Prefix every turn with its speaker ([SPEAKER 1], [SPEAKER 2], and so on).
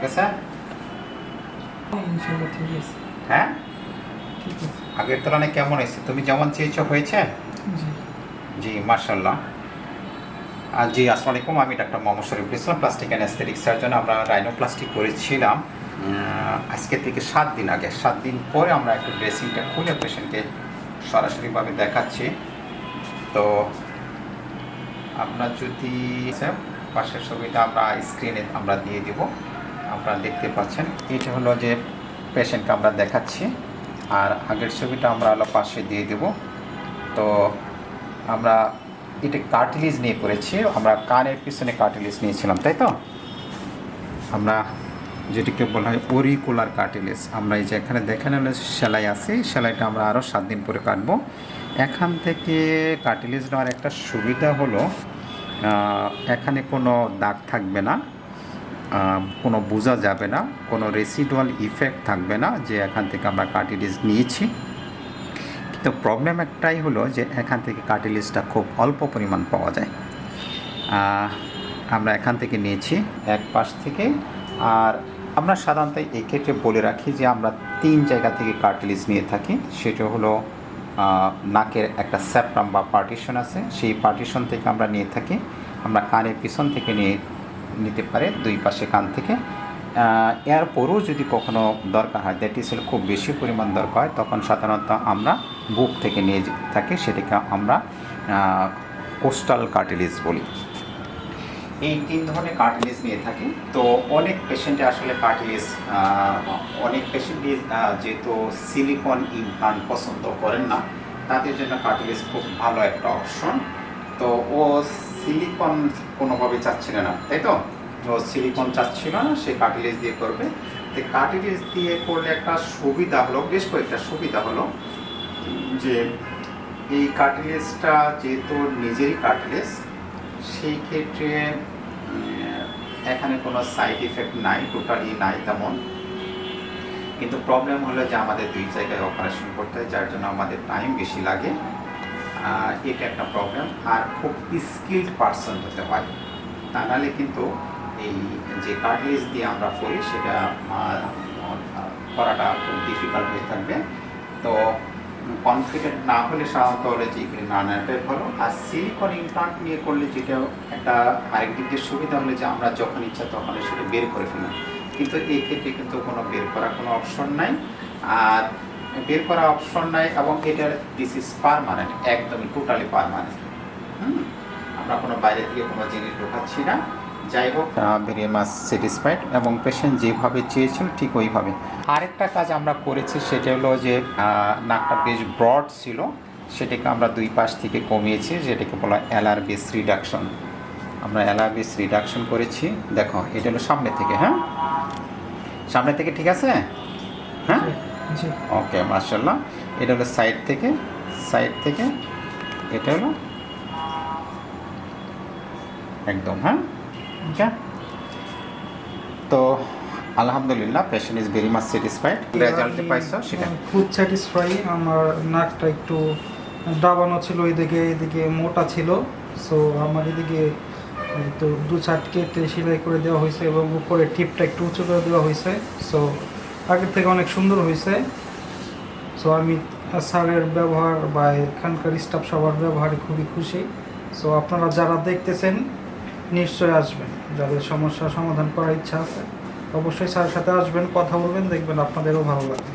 [SPEAKER 1] ঠিক আছে?
[SPEAKER 2] ইনশাল্লাহ
[SPEAKER 1] হ্যাঁ? আগের তুলনায় কেমন হয়েছে? তুমি যেমন চেয়েছো হয়েছে?
[SPEAKER 2] জি।
[SPEAKER 1] মার্শাল্লাহ জি আসসালামু আলাইকুম আমি doctor Mohammad Shariful Islam plastic and aesthetic surgeon আমরা রাইনোপ্লাস্টিক করেছিলাম আজকে থেকে সাত দিন আগে। সাত দিন পরে আমরা একটু ড্রেসিংটা খুলে পেশেন্টকে সরাসরিভাবে দেখাচ্ছি। তো আপনার যদি পাশের ছবিটা আমরা স্ক্রিনে আমরা দিয়ে দিব। আপনারা দেখতে পাচ্ছেন। এটা হলো যে পেশেন্টকে আমরা দেখাচ্ছি। আর আগের ছবিটা আমরা হলো পাশে দিয়ে দেব। তো আমরা এটা কার্টিলিজ নিয়ে করেছি। আমরা কানের পিছনে কার্টিলিজ নিয়েছিলাম, তাই তো? আমরা যেটিকে বলা হয় ওরিকুলার কার্টিলিজ আমরা এই যে এখানে দেখেন হলো সেলাই আছে। সেলাইটা আমরা আরও সাত দিন পরে কাটবো। এখান থেকে কার্টিলিজ নেওয়ার একটা সুবিধা হলো এখানে কোনো দাগ থাকবে না। কোনো বোঝা যাবে না, কোনো রেসিডুয়াল ইফেক্ট থাকবে না যে এখান থেকে আমরা কার্টিলিজ নিয়েছি। কিন্তু প্রবলেম একটাই হলো যে এখান থেকে কার্টিলিজটা খুব অল্প পরিমাণ পাওয়া যায়। আমরা এখান থেকে নিয়েছি এক পাশ থেকে। আর আমরা সাধারণত এক্ষেত্রে বলে রাখি যে আমরা তিন জায়গা থেকে কার্টিলিজ নিয়ে থাকি। সেটা হলো নাকের একটা স্যাপটাম বা পার্টিশন আছে। সেই পার্টিশন থেকে আমরা নিয়ে থাকি। আমরা কানের পিছন থেকে নিয়ে নিতে পারে দুই পাশে কান থেকে। এরপরও যদি কখনো দরকার হয় দ্যাট ইজ খুব বেশি পরিমাণ দরকার হয়, তখন সাধারণত আমরা বুক থেকে নিয়ে থাকি, সেটাকে আমরা কোস্টাল কার্টিলিজ বলি। এই তিন ধরনের কার্টিলিজ নিয়ে থাকি। তো অনেক পেশেন্টে আসলে কার্টিলিজ অনেক পেশেন্ট যেহেতু সিলিকন ইমপ্লান্ট পছন্দ করেন না, তাদের জন্য কার্টিলিজ খুব ভালো একটা অপশন। তো ও সিলিকন কোনোভাবে চাচ্ছিল না, তাই তো? ও সিলিকন চাচ্ছিল না, সে কার্টিলিজ দিয়ে করবে। তো কার্টিলিজ দিয়ে করলে একটা সুবিধা হলো, বেশ কয়েকটা সুবিধা হলো, যে এই কার্টিলেজটা যেহেতু নিজেরই কার্টিলেজ সেই ক্ষেত্রে এখানে কোনো সাইড ইফেক্ট নাই টোটালি নাই তেমন। কিন্তু প্রবলেম হলো যে আমাদের দুই জায়গায় অপারেশন করতে হয়, যার জন্য আমাদের টাইম বেশি লাগে। এটা একটা প্রবলেম আর খুব স্কিল্ড পার্সন হতে হয়। তা নাহলে কিন্তু এই যে কার্টিলেজ দিয়ে আমরা করি, সেটা করাটা খুব ডিফিকাল্ট হয়ে থাকবে। তো কনফিডেন্ট না হলে সাধারণত হলে যে না নেওয়াটাই ভালো। আর সিলিকন ইমপ্লান্ট নিয়ে করলে যেটা একটা আরেক দিক দিয়ে সুবিধা হলে যে আমরা যখন ইচ্ছা তখন সেটা বের করে ফেলাম কিন্তু এই ক্ষেত্রে কিন্তু কোনো বের করার কোনো অপশন নাই। আর বের করা অপশন নাই এবং এটার দিস ইজ পারমানেন্ট একদমই টোটালি পারমানেন্ট হুম? আমরা কোনো বাইরে থেকে কোনো জিনিস ঢোকাচ্ছি না। যাই হোক। ভেরি মাচ স্যাটিসফাইড এবং পেশেন্ট যেভাবে চেয়েছিল ঠিক ওইভাবে। আরেকটা কাজ আমরা করেছি, সেটা হলো যে নাকটা বেশ ব্রড ছিল, সেটাকে আমরা দুই পাশ থেকে কমিয়েছি, যেটাকে বলা অ্যালারবিস রিডাকশন আমরা অ্যালারবিস রিডাকশন করেছি। দেখো, এটা হলো সামনে থেকে হ্যাঁ? সামনে থেকে ঠিক আছে? হ্যাঁ? ওকে মার্শাল্লাহ এটা হলো সাইড থেকে সাইড থেকে এটা হলো একদম হ্যাঁ? ওকে। তো আলহামদুলিল্লাহ patient is very much satisfied রেজাল্টে পাইছো সেটা?
[SPEAKER 2] খুব স্যাটিসফাই আমার নাকটা একটু ডাবানো ছিল এদিকে এদিকে মোটা ছিল। সো আমার এদিকে তো দু চার কেটে সেলাই করে দেওয়া হয়েছে এবং উপরে টিপটা একটু উঁচু করে দেওয়া হয়েছে। সো আগের থেকে অনেক সুন্দর হয়েছে। সো আমি স্যারের ব্যবহার বা এখানকার স্টাফ সবার ব্যবহারে খুবই খুশি। সো আপনারা যারা দেখতেছেন নিশ্চয় আসবেন। যাদের সমস্যা সমাধান করার ইচ্ছা আছে, অবশ্যই স্যারের সাথে আসবেন, কথা বলবেন, দেখবেন আপনাদেরও ভালো লাগবে।